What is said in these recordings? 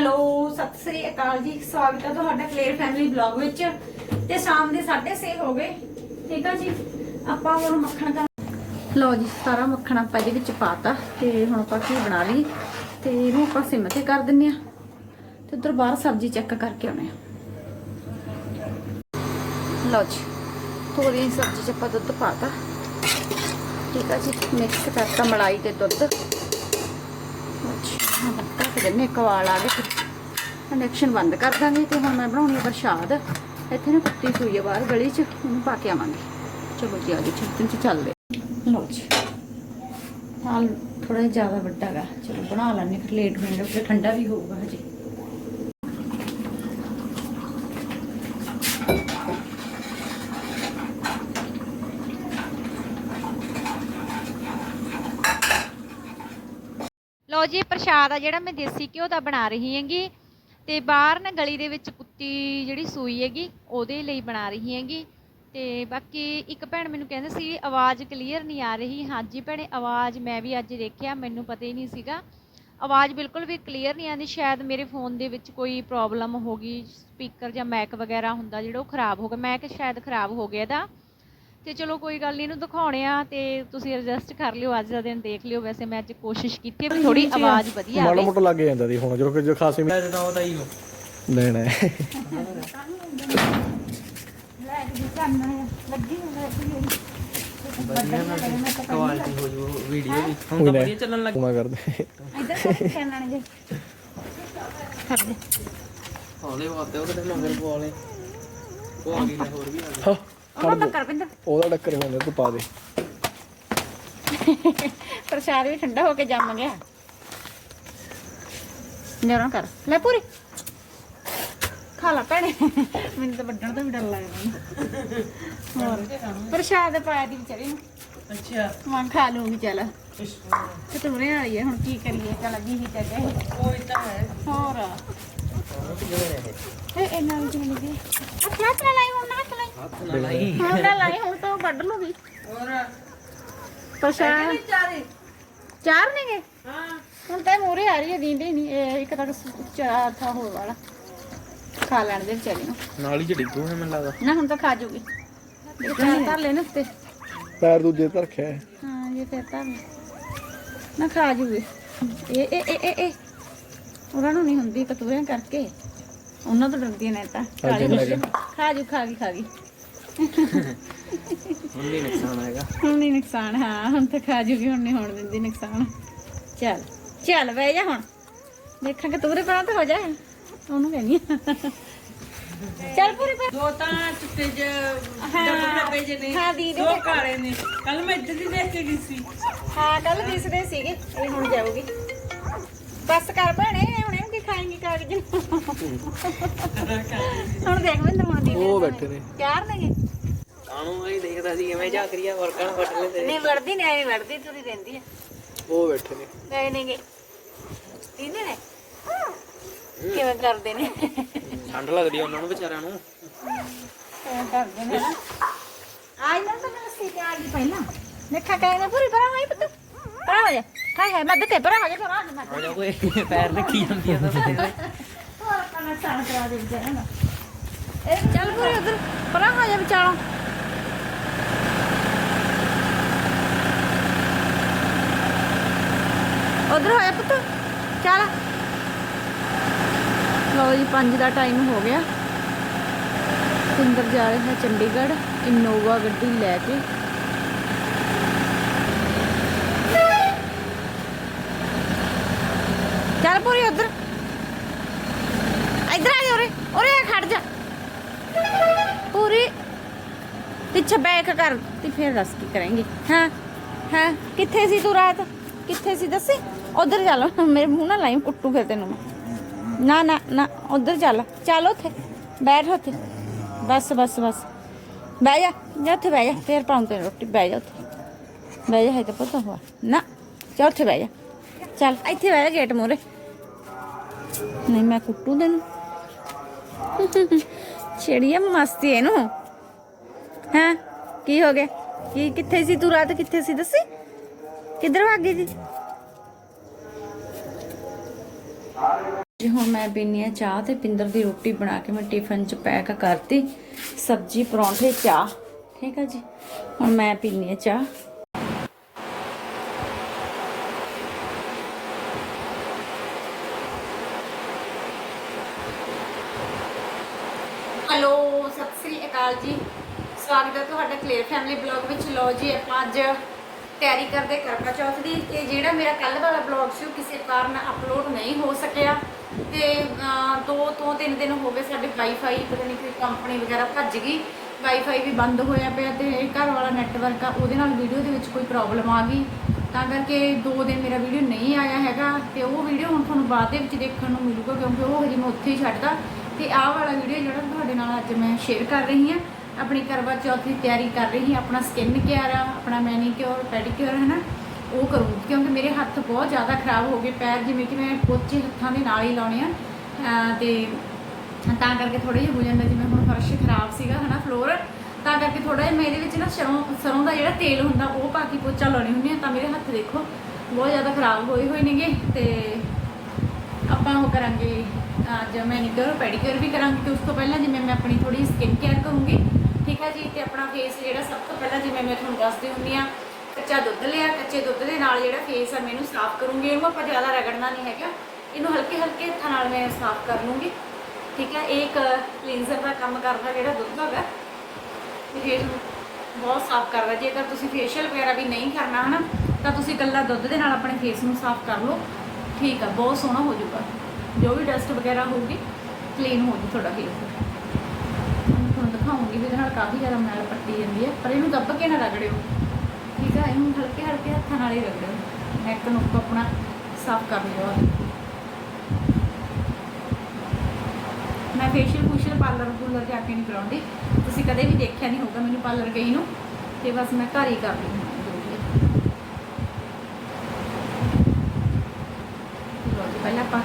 Hello, Sat Sri ਅਕਾਲ ਜੀ, ਸਵਾਗਤ ਹੈ ਤੁਹਾਡਾ ਕਲੇਰ ਫੈਮਿਲੀ ਬਲੌਗ ਵਿੱਚ। ਤੇ ਸ਼ਾਮ ਦੇ 6:30 ਹੋ ਗਏ, ਠੀਕ ਆ ਜੀ? ਆਪਾਂ ਹੁਣ ਮੱਖਣ ਦਾ ਲਓ ਜੀ, ਸਾਰਾ ਮੱਖਣ ਆਪਾਂ ਇਹਦੇ ਵਿੱਚ ਪਾਤਾ, ਤੇ ਹੁਣ ਆਪਾਂ ਕੀ ਬਣਾ ਲਈ। ਤੇ ਇਹਨੂੰ ਆਪਾਂ ਸਿਮ ਤੇ ਕਰ ਦਿੰਨੇ ਆ, ਤੇ ਉਧਰ ਬਾਹਰ ਸਬਜ਼ੀ ਚੈੱਕ ਕਰਕੇ ਆਉਣੇ ਆ। ਲਓ ਜੀ ਥੋੜੀ ਸਬਜ਼ੀ ਚ ਆਪਾਂ ਦੁੱਧ ਪਾਤਾ। ਠੀਕ ਆ ਜੀ, ਮਿਕਸ ਕਰਤਾ ਮਲਾਈ ਤੇ ਦੁੱਧ। ਅੱਛਾ ਢੱਕ ਦਿੰਨੇ ਕਵਾਲ ਆ ਗਏ। ਕਨੈਕਸ਼ਨ ਬੰਦ ਕਰ ਦਾਂਗੇ ਤੇ ਹੁਣ ਮੈਂ ਬਣਾਉਣੀ ਆ ਪ੍ਰਸ਼ਾਦ। ਇੱਥੇ ਨਾ ਕੁੱਤੀ ਸੂਈ ਆ ਬਾਹਰ ਗਲੀ 'ਚ, ਉਹਨੂੰ ਪਾ ਕੇ ਆਵਾਂਗੇ। ਚਲੋ ਜੀ, ਆ ਜੀ ਛੇਤੀ ਚ ਚੱਲਦੇ ਲਓ ਜੀ। ਹਾਲ ਥੋੜਾ ਜ਼ਿਆਦਾ ਵੱਡਾ ਗਾ। ਚਲੋ, ਬਣਾ ਲੈਣੇ ਫਿਰ ਲੇਟ ਹੋਏਗਾ ਫਿਰ ਠੰਡਾ ਵੀ ਹੋਊਗਾ ਹਜੇ। ਲਓ ਜੀ, ਪ੍ਰਸ਼ਾਦ ਆ ਜਿਹੜਾ ਮੈਂ ਦੇਸੀ ਘਿਓ ਦਾ ਬਣਾ ਰਹੀ ਹੈਗੀ। ਤੇ ਬਾਹਰ ਨਾ ਗਲੀ ਦੇ ਵਿੱਚ ਕੁੱਤੀ ਜਿਹੜੀ ਸੂਈ ਹੈਗੀ, ਉਹਦੇ ਲਈ ਬਣਾ ਰਹੀ ਹੈਗੀ। ਤੇ ਬਾਕੀ ਇੱਕ ਭੈਣ ਮੈਨੂੰ ਕਹਿੰਦੇ ਸੀ, ਆਵਾਜ਼ ਕਲੀਅਰ ਨਹੀਂ ਆ ਰਹੀ। ਹਾਂਜੀ ਭੈਣੇ, ਆਵਾਜ਼ ਮੈਂ ਵੀ ਅੱਜ ਦੇਖਿਆ, ਮੈਨੂੰ ਪਤਾ ਹੀ ਨਹੀਂ ਸੀਗਾ। ਆਵਾਜ਼ ਬਿਲਕੁਲ ਵੀ ਕਲੀਅਰ ਨਹੀਂ ਆਉਂਦੀ। ਸ਼ਾਇਦ ਮੇਰੇ ਫੋਨ ਦੇ ਵਿੱਚ ਕੋਈ ਪ੍ਰੋਬਲਮ ਹੋ ਗਈ ਸਪੀਕਰ ਜਾਂ ਮੈਕ ਵਗੈਰਾ ਹੁੰਦਾ, ਜਿਹੜਾ ਉਹ ਖਰਾਬ ਹੋ ਗਿਆ। ਮੈਕ ਸ਼ਾਇਦ ਖਰਾਬ ਹੋ ਗਿਆ ਇਹਦਾ। ਤੇ ਚਲੋ ਕੋਈ ਗੱਲ ਨਹੀਂ ਇਹਨੂੰ ਦਿਖਾਉਣੇ ਆ ਤੇ ਤੁਸੀਂ ਐਡਜਸਟ ਕਰ ਲਿਓ ਅੱਜ ਦਾ ਦਿਨ ਦੇਖ ਲਿਓ। ਵੈਸੇ ਮੈਂ ਅੱਜ ਕੋਸ਼ਿਸ਼ ਕੀਤੀ ਹੈ ਵੀ ਥੋੜੀ ਆਵਾਜ਼ ਵਧੀਆ ਮਾੜਾ ਆਵੇ। ਮੋਟਾ ਲੱਗ ਜਾਂਦਾ ਦੀ ਹੁਣ ਜਦੋਂ ਕਿ ਜੋ ਖਾਸੀ ਮੈਂ ਜਦੋਂ ਉਹਦਾ ਹੀ ਹੈ। ਕੁਆਲਿਟੀ ਹੋ ਜੂ ਵੀਡੀਓ ਦੀ। ਹੁਣ ਤਾਂ ਵਧੀਆ ਚੱਲਣ ਲੱਗ ਮੈਂ ਕਰਦੇ। ਹੌਲੇ ਵਾਤੇ ਉਹ ਕਿਤੇ ਮਗਰ ਪਵਾਲੇ ਉਹ ਆ ਗਈ ਲੈ ਹੋਰ ਵੀ ਆ। ਹਾਂ। ਉਹ ਮੈਂ ਕਰ ਪਿੰਦਰ ਉਹਦਾ ਟੱਕਰ ਹੁੰਦਾ ਤੂੰ ਪਾ ਦੇ। ਪ੍ਰਸ਼ਾਦ ਵੀ ਠੰਡਾ ਹੋ ਕੇ ਜੰਮ ਗਿਆ। ਨੇਰਾਂ ਕਰ। ਲੈ ਪੂਰੀ। ਖਾ ਲਾ ਭੈਣੇ। ਮੈਨੂੰ ਤਾਂ ਵੱਢਣ ਤੋਂ ਵੀ ਡਰ ਲੱਗਦਾ। ਹੋਰ ਪ੍ਰਸ਼ਾਦ ਪਾਇਆ ਦੀ ਵਿਚਾਰੀ ਨੂੰ। ਅੱਛਾ। ਮਾਂ ਖਾ ਲੂਗੀ ਚੱਲ। ਤੇ ਤੁਮਰੇ ਵਾਲੀ ਹੈ ਹੁਣ ਕੀ ਕਰੀਏ? ਚੱਲ ਜੀ ਹੀ ਚੱਲ ਗਏ ਉਹ ਤਾਂ ਹੈ। ਹੋਰ। ਇਹ ਇਹਨਾਂ ਵਿੱਚ ਮਿਲ ਗਈ। ਅੱਛਾ ਨਾਲ ਲਾਈ ਹੁਣ ਨਾ ਹੱਥ ਲਾਈ। ਹੱਥ ਨਾਲ ਲਾਈ ਹੁਣ ਨਾ ਲਾਈ ਹੁਣ ਤਾਂ ਉਹ ਕੱਢ ਲੂਗੀ ਹੋਰ? ਪ੍ਰਸ਼ਾਦ ਚਾਰੇ? ਚਾਰ ਨੇਗੇ? ਹਾਂ। ਹੁਣ ਤਾਂ ਮੂਰੇ ਆ ਰਹੀ ਹੈ ਦੀਂਦੇ ਨਹੀਂ। ਇਹ ਇੱਕ ਤੱਕ ਚਾਰ ਥਾ ਹੋਰ ਵਾਲਾ। ਖਾ ਲੈਣ ਦੇ ਵਿਚਾਰੀ ਨੂੰ। ਨਾਲ ਹੀ ਚ ਡਿੱਗੂ ਹੈ ਮੈਨੂੰ ਲੱਗਦਾ। ਨਾ ਹੁਣ ਤਾਂ ਖਾ ਜੂਗੀ। ਇਹ ਚਾਰ ਧਰ ਲੈ ਨਾ ਉੱਤੇ। ਪੈਰ ਦੂਜੇ ਤੇ ਰੱਖਿਆ ਹੈ। ਹਾਂ ਇਹ ਫਿਰ ਧਰ ਲੈ। ਨਾ ਖਾ ਜੂਗੀ। ਇਹ ਇਹ ਇਹ ਇਹ ਇਹ। ਉਹਨਾਂ ਨੂੰ ਨਹੀਂ ਹੁੰਦੀ ਕਤੂਰਿਆਂ ਕਰਕੇ। ਉਹਨਾਂ ਤੋਂ ਡਰਦੀਆਂ ਨੇ ਤਾਂ। ਖਾ ਜੂ ਖਾ ਗਈ ਖਾ ਗਈ। ਹੁਣ ਨਹੀਂ ਨੁਕਸਾਨ ਆਏਗਾ ਹੁਣ ਨਹੀਂ ਨੁਕਸਾਨ ਹਾਂ ਹੁਣ ਤਾਂ ਖਾ ਜੂਗੀ ਹੁਣ ਨਹੀਂ ਹੋਣ ਦਿੰਦੀ ਨੁਕਸਾਨ। ਚੱਲ ਚੱਲ ਬਹਿ ਜਾ ਹੁਣ। ਦੇਖਾਂਗੇ ਤੂਰੇ ਪਰਾਂ ਤਾਂ ਹੋ ਜਾਏ ਉਹਨੂੰ ਕਹਿੰਦੀ। ਚੱਲ ਪੂਰੀ ਪਾ ਦੋ ਤਾਂ ਚਿੱਟੇ ਜ ਹਾਂ। ਡੱਬੇ ਜੇ ਨੇ ਹਾਂ ਦੀਦੀ ਦੋ ਕਾਲੇ ਨੇ। ਕੱਲ ਮੈਂ ਇੱਧਰ ਦੀ ਦੇਖ ਕੇ ਗਈ ਸੀ। ਹਾਂ ਕੱਲ ਦਿਸਦੇ ਸੀਗੇ ਇਹ ਹੁਣ ਜਾਊਗੀ। ਬਸ ਕਰ ਭੈਣੇ ਹੁਣ ਇਹ ਕੀ ਖਾਏਂਗੀ ਕਾਗਜ਼। ਹੁਣ ਦੇਖ ਮੈਂ ਹੁਣ ਦੀ ਉਹ ਬੈਠੇ ਨੇ। ਚਾਰ ਨੇਗੇ। ਕਾਣੂ ਆਈ ਦੇਖਦਾ ਸੀ ਕਿਵੇਂ ਝਾਕਰੀਆ ਵਰਕਣ ਫਟ ਲੈ ਤੇ ਨਹੀਂ ਵੜਦੀ ਨਹੀਂ ਐਵੇਂ ਵੜਦੀ ਤੁਰੀ ਰਹਿੰਦੀ ਹੈ ਉਹ ਬੈਠੇ ਨੇ। ਗਏ ਨੇਗੇ। ਦੀਦੀ ਨੇ? ਕਿਵੇਂ ਕਰਦੇ ਨੇ? ਠੰਡ ਲੱਗਦੀ ਆ ਉਹਨਾਂ ਨੂੰ ਵਿਚਾਰਿਆਂ ਨੂੰ। ਕਰਦੇ ਨੇ? ਨਾ ਆਈ ਨਾ ਤਾਂ ਲੱਸੀ ਤੇ ਆ ਗਈ ਪਹਿਲਾਂ। ਦੇਖਾ ਕਹੇ ਨੇ ਪੂਰੀ ਪਰਾਂ ਹੋਈ ਪੁੱਤ। ਪਰਾਂ ਹੋ ਜਾ। ਹਾਏ ਹਾਏ ਮੱਦ ਤੇ ਪਰਾਂ ਹੋ ਜਾ ਪਰਾਂ ਹੋ ਜਾ ਆ ਜਾ ਕੋਈ ਪੈਰ ਰੱਖੀ ਜਾਂਦੀ ਆ ਤਾਂ ਬੰਦੇ ਦੇ ਹੋਰ ਆਪਾਂ ਕਰਾ ਦੇ ਵਿਚਾਰਾ ਨਾ ਇਹ ਚੱਲ ਪੂਰੀ ਉਧਰ ਪਰਾਂ ਹੋ ਜਾ ਵਿਚਾਲੋਂ ਉਧਰ ਹੋਇਆ ਪੁੱਤ, ਚੱਲ। ਲਓ ਜੀ 5 ਦਾ ਟਾਈਮ ਹੋ ਗਿਆ। ਸੁੰਦਰ ਜਾ ਰਿਹਾ ਹੈ ਚੰਡੀਗੜ੍ਹ, ਇਨੋਵਾ ਗੱਡੀ ਲੈ ਕੇ ਚੱਲ ਪੂਰੀ ਉਧਰ ਇੱਧਰ ਆ ਜਾ ਉਰੇ ਉਰੇ ਆ ਖੜ ਜਾ ਪੂਰੀ ਪਿੱਛੇ ਬੈਕ ਕਰ ਤੇ ਫਿਰ ਦੱਸ ਕੀ ਕਰਾਂਗੇ ਹਾਂ ਹਾਂ ਕਿੱਥੇ ਸੀ ਤੂੰ ਰਾਤ ਕਿੱਥੇ ਸੀ ਦੱਸੀ ਉਧਰ ਚੱਲ ਮੇਰੇ ਮੂੰਹ ਨਾਲ ਲਾਈ ਕੁੱਟੂ ਫਿਰ ਤੈਨੂੰ ਮੈਂ। ਨਾ ਨਾ ਨਾ ਉਧਰ ਚੱਲ ਚੱਲ ਉੱਥੇ ਬੈਠ ਉੱਥੇ ਬਸ ਬਸ ਬਸ ਬਹਿ ਜਾ ਜਾ ਉੱਥੇ ਬਹਿ ਜਾ ਫੇਰ ਪਾਉਂ ਤੇ ਰੋਟੀ ਬਹਿ ਜਾ ਉੱਥੇ ਬਹਿ ਜਾ ਹੈ ਤਾਂ ਪਤਾ ਹੋਆ ਨਾ ਜਾ ਉੱਥੇ ਬਹਿ ਜਾ ਚੱਲ ਇੱਥੇ ਬਹਿ ਜਾ ਗੇਟ ਮੂਰੇ ਨਹੀਂ ਮੈਂ ਕੁੱਟੂ ਤੈਨੂੰ ਛੇੜੀਆ ਮਸਤੀ ਇਹਨੂੰ ਹਾਂ ਕੀ ਹੋ ਗਿਆ? ਕੀ, ਕਿੱਥੇ ਸੀ ਤੂੰ ਰਾਤ? ਕਿੱਥੇ ਸੀ ਦੱਸੀ? ਕਿੱਧਰ ਭੱਗ ਗਈ ਸੀ ਜੀ, ਹੁਣ ਮੈਂ ਪੀਨੀ ਆ ਚਾਹ ਤੇ ਪਿੰਦਰ ਦੀ ਰੋਟੀ ਬਣਾ ਕੇ ਮੈਂ ਟਿਫਨ ਚ ਪੈਕ ਕਰਤੀ। ਸਬਜੀ, ਪਰੌਂਠੇ, ਚਾਹ। ਠੀਕ ਆ ਜੀ? ਹੁਣ ਮੈਂ ਪੀਨੀ ਆ ਚਾਹ ਹੈਲੋ ਸਤਿ ਸ੍ਰੀ ਅਕਾਲ ਜੀ ਸਵਾਗਤ ਹੈ ਫੈਮਿਲੀ ਬਲੌਗ ਵਿੱਚ ਲੋ ਜੀ ਆਪਾਂ ਅੱਜ ਤਿਆਰੀ ਕਰਦੇ ਕਰਵਾ ਚੌਥ ਦੀ। ਤੇ ਜਿਹੜਾ ਮੇਰਾ ਕੱਲ ਵਾਲਾ ਬਲੌਗ ਸੀ ਉਹ ਕਿਸੇ ਕਾਰਨ ਅਪਲੋਡ ਨਹੀਂ ਹੋ ਸਕਿਆ। ਤੇ ਅਹ, ਦੋ ਤੋਂ ਤਿੰਨ ਦਿਨ ਹੋ ਗਏ ਸਾਡੇ ਵਾਈਫਾਈ ਪਤਾ ਨਹੀਂ ਕੋਈ ਕੰਪਨੀ ਵਗੈਰਾ ਭੱਜ ਗਈ। ਵਾਈਫਾਈ ਵੀ ਬੰਦ ਹੋਇਆ ਪਿਆ ਤੇ ਘਰ ਵਾਲਾ ਨੈਟਵਰਕ ਆ ਉਹਦੇ ਨਾਲ ਵੀਡੀਓ ਦੇ ਵਿੱਚ ਕੋਈ ਪ੍ਰੋਬਲਮ ਆ ਗਈ। ਤਾਂ ਕਰਕੇ ਦੋ ਦਿਨ ਮੇਰਾ ਵੀਡੀਓ ਨਹੀਂ ਆਇਆ ਹੈਗਾ। ਤੇ ਉਹ ਵੀਡੀਓ ਹੁਣ ਤੁਹਾਨੂੰ ਬਾਅਦ ਦੇ ਵਿੱਚ ਦੇਖਣ ਨੂੰ ਮਿਲੂਗਾ ਕਿਉਂਕਿ ਉਹ ਹਜੇ ਮੈਂ ਉੱਥੇ ਹੀ ਛੱਡਦਾ। ਤੇ ਆਹ ਵਾਲਾ ਵੀਡੀਓ ਜਿਹੜਾ ਤੁਹਾਡੇ ਨਾਲ ਅੱਜ ਮੈਂ ਸ਼ੇਅਰ ਕਰ ਰਹੀ ਹਾਂ ਆਪਣੀ ਕਰਵਾ ਚੌਥ ਦੀ ਤਿਆਰੀ ਕਰ ਰਹੀ ਹਾਂ। ਆਪਣਾ ਸਕਿਨ ਕੇਅਰ ਆ, ਆਪਣਾ ਮੈਨੀਕਿਉਰ ਪੈਡੀਕਿਉਰ ਹੈ ਨਾ ਉਹ ਕਰੂੰ। ਕਿਉਂਕਿ ਮੇਰੇ ਹੱਥ ਬਹੁਤ ਜ਼ਿਆਦਾ ਖਰਾਬ ਹੋ ਗਏ ਪੈਰ, ਜਿਵੇਂ ਕਿ ਮੈਂ ਪੋਚੇ ਹੱਥਾਂ ਦੇ ਨਾਲ ਹੀ ਲਾਉਣੇ ਆ। ਅਹ ਤੇ ਤਾਂ ਕਰਕੇ ਥੋੜਾ ਜਿਹਾ ਹੋ ਜਾਂਦਾ, ਜਿਵੇਂ ਹੁਣ ਫਰਸ਼ ਖਰਾਬ ਸੀਗਾ, ਹਨਾ ਫਲੋਰ ਤਾਂ ਕਰਕੇ ਥੋੜਾ ਜਿਹਾ ਮੈਂ ਇਹਦੇ ਵਿੱਚ ਨਾ ਸਰੋਂ ਸਰੋਂ ਦਾ ਜਿਹੜਾ ਤੇਲ ਹੁੰਦਾ, ਉਹ ਪਾ ਕੇ ਪੋਚਾ ਲਾਉਣੇ ਹੁੰਦੀ ਆ। ਤਾਂ ਮੇਰੇ ਹੱਥ ਦੇਖੋ, ਬਹੁਤ ਜ਼ਿਆਦਾ ਖਰਾਬ ਹੋਏ ਹੋਏ ਨੇਗੇ। ਤੇ ਆਪਾਂ ਉਹ ਕਰਾਂਗੇ ਅੱਜ ਮੈਨੀਕਿਉਰ ਪੈਡੀਕਿਉਰ ਵੀ ਕਰਾਂਗੇ। ਤੇ ਉਸ ਤੋਂ ਪਹਿਲਾਂ ਜਿਵੇਂ ਮੈਂ ਆਪਣੀ ਥੋੜੀ ਸਕਿਨ ਕੇਅਰ ਕਰੂੰਗੀ ਠੀਕ ਹੈ ਜੀ ਤੇ ਆਪਣਾ ਫੇਸ ਜਿਹੜਾ ਸਭ ਤੋਂ ਪਹਿਲਾਂ ਜਿਵੇਂ ਮੈਂ ਤੁਹਾਨੂੰ ਦੱਸਦੀ ਹੁੰਦੀ ਆ ਕੱਚਾ ਦੁੱਧ ਲਿਆ, ਕੱਚੇ ਦੁੱਧ ਦੇ ਨਾਲ ਜਿਹੜਾ ਫੇਸ ਆ ਮੈਨੂੰ ਸਾਫ਼ ਕਰੂੰਗੀ। ਇਹਨੂੰ ਆਪਾਂ ਜ਼ਿਆਦਾ ਰਗੜਨਾ ਨਹੀਂ ਹੈਗਾ। ਇਹਨੂੰ ਹਲਕੇ ਹਲਕੇ ਹੱਥਾਂ ਨਾਲ ਮੈਂ ਸਾਫ਼ ਕਰ ਲੂੰਗੀ। ਠੀਕ ਹੈ, ਇਹ ਇੱਕ ਕਲੀਨਜ਼ਰ ਦਾ ਕੰਮ ਕਰਦਾ ਜਿਹੜਾ ਦੁੱਧ ਹੈਗਾ। ਤੇ ਨੂੰ ਬਹੁਤ ਸਾਫ਼ ਕਰਦਾ। ਜੇਕਰ ਤੁਸੀਂ ਫੇਸ਼ੀਅਲ ਵਗੈਰਾ ਵੀ ਨਹੀਂ ਕਰਨਾ ਹਨਾ, ਤਾਂ ਤੁਸੀਂ ਇਕੱਲਾ ਦੁੱਧ ਦੇ ਨਾਲ ਆਪਣੇ ਫੇਸ ਨੂੰ ਸਾਫ਼ ਕਰ ਲਓ। ਠੀਕ ਆ, ਬਹੁਤ ਸੋਹਣਾ ਹੋ ਜਾਊਗਾ। ਜੋ ਵੀ ਡਸਟ ਵਗੈਰਾ ਹੋਊਗੀ ਕਲੀਨ ਹੋ ਜੂ ਤੁਹਾਡਾ ਫੇਸ ਤੁਹਾਨੂੰ ਦਿਖਾਉਂਗੀ ਨਾਲ ਕਾਫੀ ਜ਼ਿਆਦਾ ਮੈਲ ਪੱਟੀ ਜਾਂਦੀ ਹੈ, ਪਰ ਇਹਨੂੰ ਦੱਬ ਕੇ ਨਾ ਰਗੜਿਓ। ਠੀਕ ਆ, ਇਹਨੂੰ ਹਲਕੇ ਹਲਕੇ ਹੱਥਾਂ ਨਾਲ ਹੀ ਰਗੜਿਓ। ਨੈਕ ਨੂੰ ਆਪਣਾ ਸਾਫ਼ ਕਰ ਲਿਓ ਮੈਂ ਫੇਸ਼ੀਅਲ ਫੂਸ਼ੀਅਲ ਪਾਰਲਰ ਪੂਲਰ ਜਾ ਕੇ ਨਹੀਂ ਕਰਾਉਂਦੀ। ਤੁਸੀਂ ਕਦੇ ਵੀ ਦੇਖਿਆ ਨਹੀਂ ਹੋਊਗਾ ਮੈਨੂੰ ਪਾਰਲਰ ਗਈ ਨੂੰ। ਤੇ ਬਸ ਮੈਂ ਘਰ ਹੀ ਕਰਦੀ ਲਈ ਪਹਿਲਾਂ ਆਪਾਂ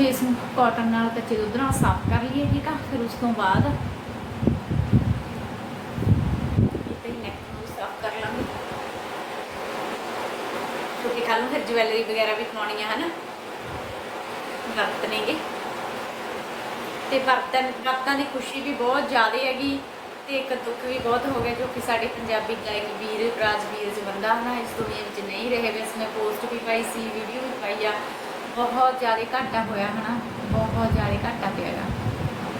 ਫੇਸ ਨੂੰ ਕਾਟਨ ਨਾਲ ਕੱਚੇ ਦੁੱਧ ਨਾਲ ਸਾਫ਼ ਕਰ ਲਈਏ, ਠੀਕ ਆ? ਫਿਰ ਉਸ ਤੋਂ ਬਾਅਦ ਕਿਉਂਕਿ ਕੱਲ੍ਹ ਨੂੰ ਫਿਰ ਜਵੈਲਰੀ ਵਗੈਰਾ ਵੀ ਪਾਉਣੀ ਆ, ਹਨਾ? ਵਰਤ ਨੇਗੇ। ਤੇ ਵਰਤਨ, ਵਰਤਾਂ ਦੀ ਖੁਸ਼ੀ ਵੀ ਬਹੁਤ ਜ਼ਿਆਦਾ ਹੈਗੀ ਤੇ ਇੱਕ ਦੁੱਖ ਵੀ ਬਹੁਤ ਹੋ ਗਿਆ ਜੋ ਕਿ ਸਾਡੇ ਪੰਜਾਬੀ ਗਾਇਕ ਵੀਰ, ਰਾਜਵੀਰ ਜਵੰਦਾ, ਹਨਾ, ਇਸ ਦੁਨੀਆ ਵਿੱਚ ਨਹੀਂ ਰਹੇ ਵੈਸੇ ਮੈਂ ਪੋਸਟ ਵੀ ਪਾਈ ਸੀ ਵੀਡੀਓ ਵੀ ਪਾਈ ਆ। ਬਹੁਤ ਜ਼ਿਆਦਾ ਘਾਟਾ ਹੋਇਆ ਹਨਾ, ਬਹੁਤ ਜ਼ਿਆਦਾ ਘਾਟਾ ਪਿਆਗਾ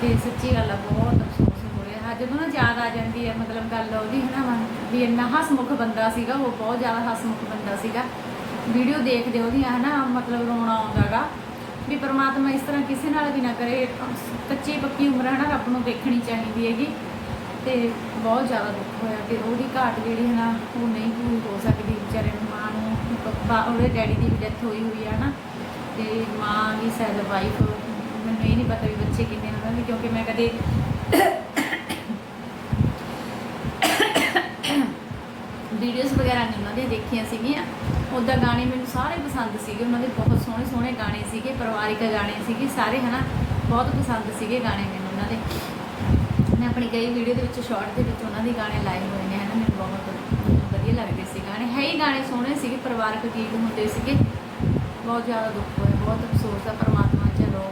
ਤੇ ਸੱਚੀ ਗੱਲ ਆ, ਬਹੁਤ ਅਫਸੋਸ ਹੋ ਰਿਹਾ। ਜਦੋਂ ਨਾ ਯਾਦ ਆ ਜਾਂਦੀ ਹੈ ਮਤਲਬ ਗੱਲ ਉਹਦੀ ਹਨਾ ਮਨ ਵੀ ਇੰਨਾ ਹਸਮੁਖ ਬੰਦਾ ਸੀਗਾ, ਉਹ ਬਹੁਤ ਜ਼ਿਆਦਾ ਹਸਮੁਖ ਬੰਦਾ ਸੀਗਾ। ਵੀਡੀਓ ਦੇਖਦੇ ਉਹਦੀਆਂ ਹਨਾ, ਮਤਲਬ ਰੋਣਾ ਆਉਂਦਾਗਾ ਵੀ ਪਰਮਾਤਮਾ ਇਸ ਤਰ੍ਹਾਂ ਕਿਸੇ ਨਾਲ ਵੀ ਨਾ ਕਰੇ। ਕੱਚੀ ਪੱਕੀ ਉਮਰ ਹਨਾ, ਰੱਬ ਨੂੰ ਦੇਖਣੀ ਚਾਹੀਦੀ ਹੈਗੀ। ਤੇ ਬਹੁਤ ਜ਼ਿਆਦਾ ਦੁੱਖ ਹੋਇਆ। ਕਿ ਉਹਦੀ ਘਾਟ ਜਿਹੜੀ ਹੈ ਨਾ ਉਹ ਨਹੀਂ ਪੂਰੀ ਹੋ ਸਕਦੀ। ਵਿਚਾਰੇ ਨੂੰ ਮਾਂ ਨੂੰ ਉਹਦੇ ਡੈਡੀ ਦੀ ਵੀ ਡੈਥ ਹੋਈ ਹੋਈ ਆ ਨਾ ਤੇ ਮਾਂ ਵੀ ਸੈਦ ਵਾਈਫ ਮੈਨੂੰ ਇਹ ਨਹੀਂ ਪਤਾ ਵੀ ਬੱਚੇ ਕਿੰਨੇ ਹੋਣਗੇ ਕਿਉਂਕਿ ਮੈਂ ਕਦੇ ਵੀਡੀਓਜ਼ ਵਗੈਰਾ ਨਹੀਂ ਉਹਨਾਂ ਦੀਆਂ ਦੇਖੀਆਂ ਸੀਗੀਆਂ। ਉੱਦਾਂ ਗਾਣੇ ਮੈਨੂੰ ਸਾਰੇ ਪਸੰਦ ਸੀਗੇ, ਉਹਨਾਂ ਦੇ ਬਹੁਤ ਸੋਹਣੇ ਸੋਹਣੇ ਗਾਣੇ ਸੀਗੇ, ਪਰਿਵਾਰਿਕ ਗਾਣੇ ਸੀਗੇ, ਸਾਰੇ ਹਨਾ, ਬਹੁਤ ਪਸੰਦ ਸੀਗੇ ਗਾਣੇ ਮੈਨੂੰ ਉਹਨਾਂ ਦੇ। ਮੈਂ ਆਪਣੀ ਕਈ ਵੀਡੀਓ ਦੇ ਵਿੱਚ ਸ਼ਾਰਟ ਦੇ ਵਿੱਚ ਉਹਨਾਂ ਦੇ ਗਾਣੇ ਲਾਏ ਹੋਏ ਨੇ, ਹਨਾ, ਮੈਨੂੰ ਬਹੁਤ ਵਧੀਆ ਲੱਗਦੇ ਸੀ ਗਾਣੇ। ਹੈ ਹੀ ਗਾਣੇ ਸੋਹਣੇ ਸੀਗੇ, ਪਰਿਵਾਰਕ ਗੀਤ ਹੁੰਦੇ ਸੀਗੇ। ਬਹੁਤ ਜ਼ਿਆਦਾ ਦੁੱਖ ਹੋਇਆ, ਬਹੁਤ ਅਫਸੋਸ ਆ ਪਰਮਾਤਮਾ ਚਲੋ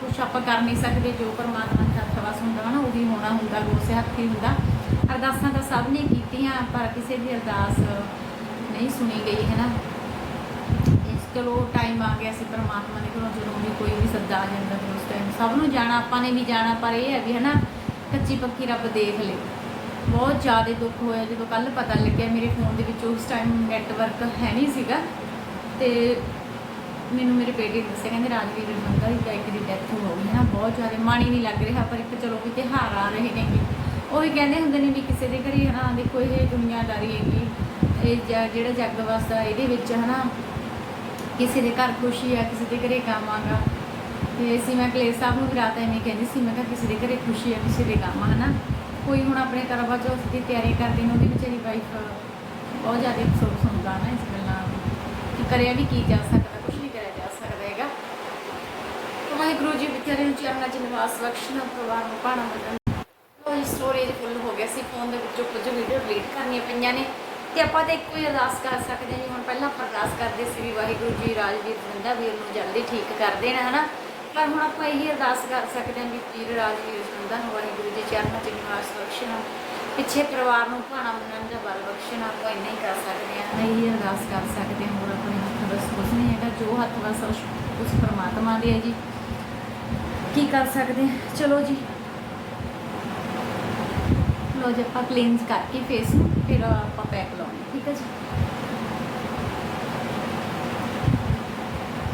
ਕੁਛ ਆਪਾਂ ਕਰ ਨਹੀਂ ਸਕਦੇ, ਜੋ ਪਰਮਾਤਮਾ ਦਾ ਹੱਥ ਵਸ ਹੁੰਦਾ ਨਾ ਵੀ ਹੋਣਾ ਹੁੰਦਾ, ਗੋਸੇ ਹੱਥੀ ਹੁੰਦਾ। ਅਰਦਾਸਾਂ ਤਾਂ ਸਭ ਨੇ ਕੀਤੀਆਂ, ਪਰ ਕਿਸੇ ਦੀ ਅਰਦਾਸ ਨਹੀਂ ਸੁਣੀ ਗਈ, ਹੈ ਨਾ? ਇਸ ਚਲੋ ਟਾਈਮ ਆ ਗਿਆ ਸੀ ਪਰਮਾਤਮਾ ਨੇ ਕੋਲੋਂ, ਜਦੋਂ ਵੀ ਕੋਈ ਵੀ ਸੱਦਾ ਆ ਜਾਂਦਾ ਉਸ ਟਾਈਮ ਸਭ ਨੂੰ ਜਾਣਾ, ਆਪਾਂ ਨੇ ਵੀ ਜਾਣਾ, ਪਰ ਇਹ ਹੈ ਵੀ, ਹੈ ਨਾ, ਕੱਚੀ ਪੱਕੀ ਰੱਬ ਦੇਖ ਲੇ। ਬਹੁਤ ਜ਼ਿਆਦਾ ਦੁੱਖ ਹੋਇਆ, ਜਦੋਂ ਕੱਲ ਪਤਾ ਲੱਗਿਆ ਮੇਰੇ ਫੋਨ ਦੇ ਵਿੱਚ, ਉਸ ਟਾਈਮ ਨੈਟਵਰਕ ਹੈ ਨਹੀਂ ਸੀਗਾ। ਤੇ ਮੈਨੂੰ ਮੇਰੇ ਬੇਟੇ ਨੇ ਦੱਸਿਆ, ਕਹਿੰਦੇ ਰਾਜਵੀਰ ਬੰਦਾ ਦੀ ਗਾਇਕ ਦੀ ਡੈਥ ਹੋ ਗਈ ਹੈ ਨਾ ਬਹੁਤ ਜ਼ਿਆਦਾ ਮਾਣੀ ਨਹੀਂ ਲੱਗ ਰਿਹਾ, ਪਰ ਇੱਕ ਚਲੋ ਵੀ ਤਿਉਹਾਰ ਆ ਰਹੇ ਨੇਗੇ ਉਹ ਵੀ ਕਹਿੰਦੇ ਹੁੰਦੇ ਨੇ ਵੀ ਕਿਸੇ ਦੇ ਘਰੇ ਹਾਂ ਦੇਖੋ ਇਹ ਦੁਨੀਆਦਾਰੀ ਹੈਗੀ, ਇਹ ਜਿਹੜਾ ਜੱਗ ਵਸਦਾ ਇਹਦੇ ਵਿੱਚ ਹਨਾ, ਕਿਸੇ ਦੇ ਘਰ ਖੁਸ਼ੀ ਆ, ਕਿਸੇ ਦੇ ਘਰੇ ਗਮ ਆਗਾ ਤੇ ਸੀ ਮੈਂ ਕਲੇਸ਼ ਸਾਹਿਬ ਨੂੰ ਵੀ ਰਾਤ ਐਵੇਂ ਕਹਿੰਦੀ ਸੀ, ਮੈਂ ਕਿਹਾ ਕਿਸੇ ਦੇ ਘਰੇ ਖੁਸ਼ੀ ਆ, ਕਿਸੇ ਦੇ ਕੰਮ ਆ ਹਨਾ। ਕੋਈ ਹੁਣ ਆਪਣੇ ਕਰਵਾ ਚੌਥ ਦੀ ਤਿਆਰੀ ਕਰਦੇ ਨੇ, ਉਹਦੀ ਵਿਚਾਰੀ ਵਾਈਫ ਬਹੁਤ ਜ਼ਿਆਦਾ ਅਫਸੋਸ ਹੁੰਦਾ ਨਾ ਇਸ ਗੱਲਾਂ ਕਿ ਕਰਿਆ ਵੀ ਕੀ ਜਾ ਸਕਦਾ ਕੁਝ ਨਹੀਂ ਕਰਿਆ ਜਾ ਸਕਦਾ ਹੈਗਾ ਤਾਂ ਵਾਹਿਗੁਰੂ ਜੀ ਵਿਚਾਰੇ ਨੂੰ ਚਰਨਾਂ 'ਚ ਨਿਵਾਸ ਬਖਸ਼ਣਾ ਪਰਿਵਾਰ ਨੂੰ ਪਾਣਾ ਬਦਲ ਉਹ ਸਟੋਰੇਜ ਫੁੱਲ ਹੋ ਗਿਆ ਸੀ ਫੋਨ ਦੇ ਵਿੱਚੋਂ ਕੁਝ ਵੀਡੀਓ ਡਿਲੀਟ ਕਰਨੀਆਂ ਪਈਆਂ ਨੇ। ਤੇ ਆਪਾਂ ਤਾਂ ਇੱਕੋ ਹੀ ਅਰਦਾਸ ਕਰ ਸਕਦੇ ਹਾਂ ਜੀ। ਹੁਣ ਪਹਿਲਾਂ ਆਪਾਂ ਅਰਦਾਸ ਕਰਦੇ ਸੀ ਵੀ ਵਾਹਿਗੁਰੂ ਜੀ, ਰਾਜਵੀਰ ਜਿੰਦਾ ਵੀਰ ਨੂੰ ਜਲਦੀ ਠੀਕ ਕਰ ਦੇਣ, ਹਨਾ? ਪਰ ਹੁਣ ਆਪਾਂ ਇਹੀ ਅਰਦਾਸ ਕਰ ਸਕਦੇ ਹਾਂ ਵੀ ਵੀਰ ਰਾਜਵੀਰ ਬੰਦਾ ਨੂੰ ਵਾਹਿਗੁਰੂ ਜੀ ਚਰਨਾਂ 'ਚ ਨਿਵਾਸ ਬਖਸ਼ਣਾ, ਪਿੱਛੇ ਪਰਿਵਾਰ ਨੂੰ ਭਾਣਾ ਮੰਨਣ ਦਾ ਬਲ ਬਖਸ਼ਣਾ, ਆਪਾਂ ਇੰਨਾ ਹੀ ਕਰ ਸਕਦੇ ਹਾਂ ਇਹੀ ਅਰਦਾਸ ਕਰ ਸਕਦੇ ਹਾਂ। ਹੋਰ ਆਪਣੇ ਹੱਥ ਬਸ ਕੁਝ ਨਹੀਂ ਹੈਗਾ। ਜੋ ਹੱਥ ਬਸ ਉਸ ਉਸ ਪਰਮਾਤਮਾ ਦੇ ਹੈ ਜੀ। ਕੀ ਕਰ ਸਕਦੇ ਹਾਂ ਚਲੋ ਜੀ। ਲੋ ਜੀ, ਆਪਾਂ ਕਲੀਨਸ ਕਰਕੇ ਫੇਸ ਨੂੰ, ਫਿਰ ਆਪਾਂ ਪੈਕ ਲਾਉਣਾ ਠੀਕ ਹੈ ਜੀ।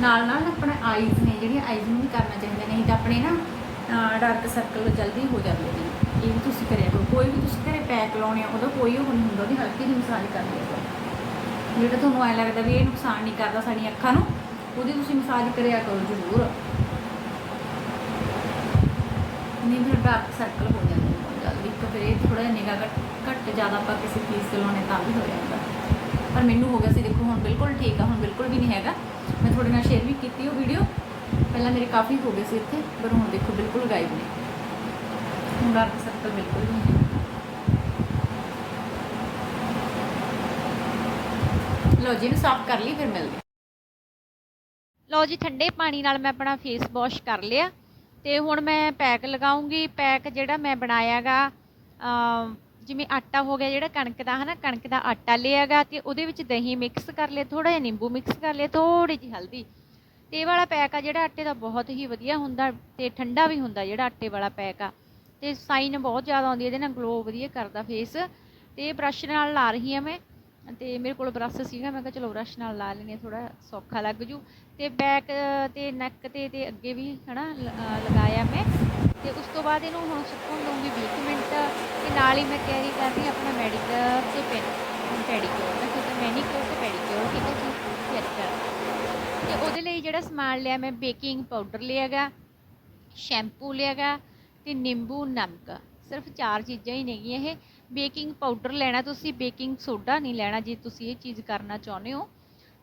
ਨਾਲ ਨਾਲ ਆਪਣੇ ਆਈਜ਼ ਨੇ, ਜਿਹੜੀਆਂ ਆਈਜ਼ ਨੂੰ ਵੀ ਕਰਨਾ ਚਾਹੀਦਾ, ਨਹੀਂ ਤਾਂ ਆਪਣੇ ਨਾ ਡਾਰਕ ਸਰਕਲ ਜਲਦੀ ਹੋ ਜਾਂਦੇ ਨੇ। ਇਹ ਵੀ ਤੁਸੀਂ ਕਰਿਆ ਕਰੋ। ਕੋਈ ਵੀ ਤੁਸੀਂ ਘਰੇ ਪੈਕ ਲਾਉਣੇ ਆ, ਉਹਦਾ ਕੋਈ ਉਹ ਨਹੀਂ ਹੁੰਦਾ, ਉਹਦੀ ਹਲਕੀ ਜਿਹੀ ਮਸਾਜ ਕਰ ਲਿਆ ਕਰੋ। ਜਿਹੜਾ ਤੁਹਾਨੂੰ ਐ ਲੱਗਦਾ ਵੀ ਇਹ ਨੁਕਸਾਨ ਨਹੀਂ ਕਰਦਾ ਸਾਡੀਆਂ ਅੱਖਾਂ ਨੂੰ, ਉਹਦੀ ਤੁਸੀਂ ਮਸਾਜ ਕਰਿਆ ਕਰੋ ਜ਼ਰੂਰ। ਨਹੀਂ, ਫਿਰ ਡਾਰਕ ਸਰਕਲ ਹੋ ਜਾਂਦੇ ਨੇ ਬਹੁਤ ਜਲਦੀ ਇੱਕ ਫਿਰ ਇਹ ਥੋੜਾ ਜਿਹਾ ਨਿਗਾਹ ਘੱਟ ਘੱਟ ਜ਼ਿਆਦਾ ਆਪਾਂ ਕਿਸੇ ਚੀਜ਼ ਤੇ ਲਾਉਣੇ ਤਾਂ ਵੀ ਹੋ ਜਾਂਦਾ। ਪਰ ਮੈਨੂੰ ਹੋ ਗਿਆ ਸੀ, ਦੇਖੋ ਹੁਣ ਬਿਲਕੁਲ ਠੀਕ ਆ, ਹੁਣ ਬਿਲਕੁਲ ਵੀ ਨਹੀਂ ਹੈਗਾ। ਮੈਂ ਤੁਹਾਡੇ ਨਾਲ ਸ਼ੇਅਰ ਵੀ ਕੀਤੀ ਉਹ ਵੀਡੀਓ ਪਹਿਲਾਂ ਮੇਰੇ ਕਾਫੀ ਹੋ ਗਏ ਸੀ ਇੱਥੇ, ਪਰ ਹੁਣ ਦੇਖੋ ਬਿਲਕੁਲ ਗਾਇਬ ਨੇ। ਹੁਣ ਡਾਰਕ ਸਰਕਲ ਬਿਲਕੁਲ ਵੀ ਨਹੀਂ ਲਓ ਜੀ, ਇਹਨੂੰ ਸਾਫ਼ ਕਰ ਲਈ, ਫਿਰ ਮਿਲਦੇ ਲਓ ਜੀ, ਠੰਡੇ ਪਾਣੀ ਨਾਲ ਮੈਂ ਆਪਣਾ ਫੇਸ ਵਾਸ਼ ਕਰ ਲਿਆ। ਤੇ ਹੁਣ ਮੈਂ ਪੈਕ ਲਗਾਉਂਗੀ ਪੈਕ ਜਿਹੜਾ ਮੈਂ ਬਣਾਇਆਗਾ ਜਿਵੇਂ ਆਟਾ ਹੋ ਗਿਆ, ਜਿਹੜਾ ਕਣਕ ਦਾ ਹਨਾ, ਕਣਕ ਦਾ ਆਟਾ ਲਿਆਗਾ ਤੇ ਉਹਦੇ ਵਿੱਚ ਦਹੀਂ ਮਿਕਸ ਕਰ ਲਿਆ ਥੋੜਾ ਜਿਹਾ ਨਿੰਬੂ ਮਿਕਸ ਕਰ ਲਿਆ ਥੋੜੀ ਜਿਹੀ ਹਲਦੀ। ਤੇ ਇਹ ਵਾਲਾ ਪੈਕ ਆ, ਜਿਹੜਾ ਆਟੇ ਦਾ ਬਹੁਤ ਹੀ ਵਧੀਆ ਹੁੰਦਾ ਤੇ ਠੰਡਾ ਵੀ ਹੁੰਦਾ, ਜਿਹੜਾ ਆਟੇ ਵਾਲਾ ਪੈਕ ਆ। ਤੇ ਸਾਈਨ ਬਹੁਤ ਜ਼ਿਆਦਾ ਆਉਂਦੀ ਇਹਦੇ ਨਾਲ ਗਲੋ ਵਧੀਆ ਕਰਦਾ ਫੇਸ ਤੇ ਬ੍ਰਸ਼ ਨਾਲ ਲਾ ਰਹੀ ਆ ਮੈਂ, ਤੇ ਮੇਰੇ ਕੋਲ ਬ੍ਰਸ਼ ਸੀਗਾ, ਮੈਂ ਕਿਹਾ ਚਲੋ ਬ੍ਰਸ਼ ਨਾਲ ਲਾ ਲੈਨੇ ਥੋੜਾ ਸੌਖਾ ਲੱਗ ਜੂ। ਅਤੇ ਬੈਕ ਤੇ ਨੈਕ ਤੇ ਅਤੇ ਅੱਗੇ ਵੀ ਹੈ ਨਾ ਲਗਾਇਆ ਮੈਂ। ਅਤੇ ਉਸ ਤੋਂ ਬਾਅਦ ਇਹਨੂੰ ਹੁਣ ਸੁੱਕਣ ਦਊਂਗੀ ਵੀਹ ਕੁ ਮਿੰਟ ਅਤੇ ਨਾਲ ਹੀ ਮੈਂ ਕੈਰੀ ਕਰ ਰਹੀ ਹਾਂ ਆਪਣਾ ਮੈਡੀਕਲ ਤੇ ਪੈਨ ਪੈਡੀਕਿਉਰ ਦਾ ਕਿਉਂਕਿ ਮੈਨੀਕਿਉਰ ਤੇ ਪੈਡੀਕਿਉਰ ਠੀਕ ਹੈ ਜੀ? ਤਿਆਰੀ ਕਰ ਤੇ ਉਹਦੇ ਲਈ ਜਿਹੜਾ ਸਮਾਨ ਲਿਆ ਮੈਂ ਬੇਕਿੰਗ ਪਾਊਡਰ ਲਿਆਗਾ ਸ਼ੈਂਪੂ ਲਿਆਗਾ ਅਤੇ ਨਿੰਬੂ, ਨਮਕ, ਸਿਰਫ ਚਾਰ ਚੀਜ਼ਾਂ ਹੀ ਨੇਗੀਆਂ ਇਹ। ਬੇਕਿੰਗ ਪਾਊਡਰ ਲੈਣਾ ਤੁਸੀਂ ਬੇਕਿੰਗ ਸੋਡਾ ਨਹੀਂ ਲੈਣਾ, ਜੇ ਤੁਸੀਂ ਇਹ ਚੀਜ਼ ਕਰਨਾ ਚਾਹੁੰਦੇ ਹੋ।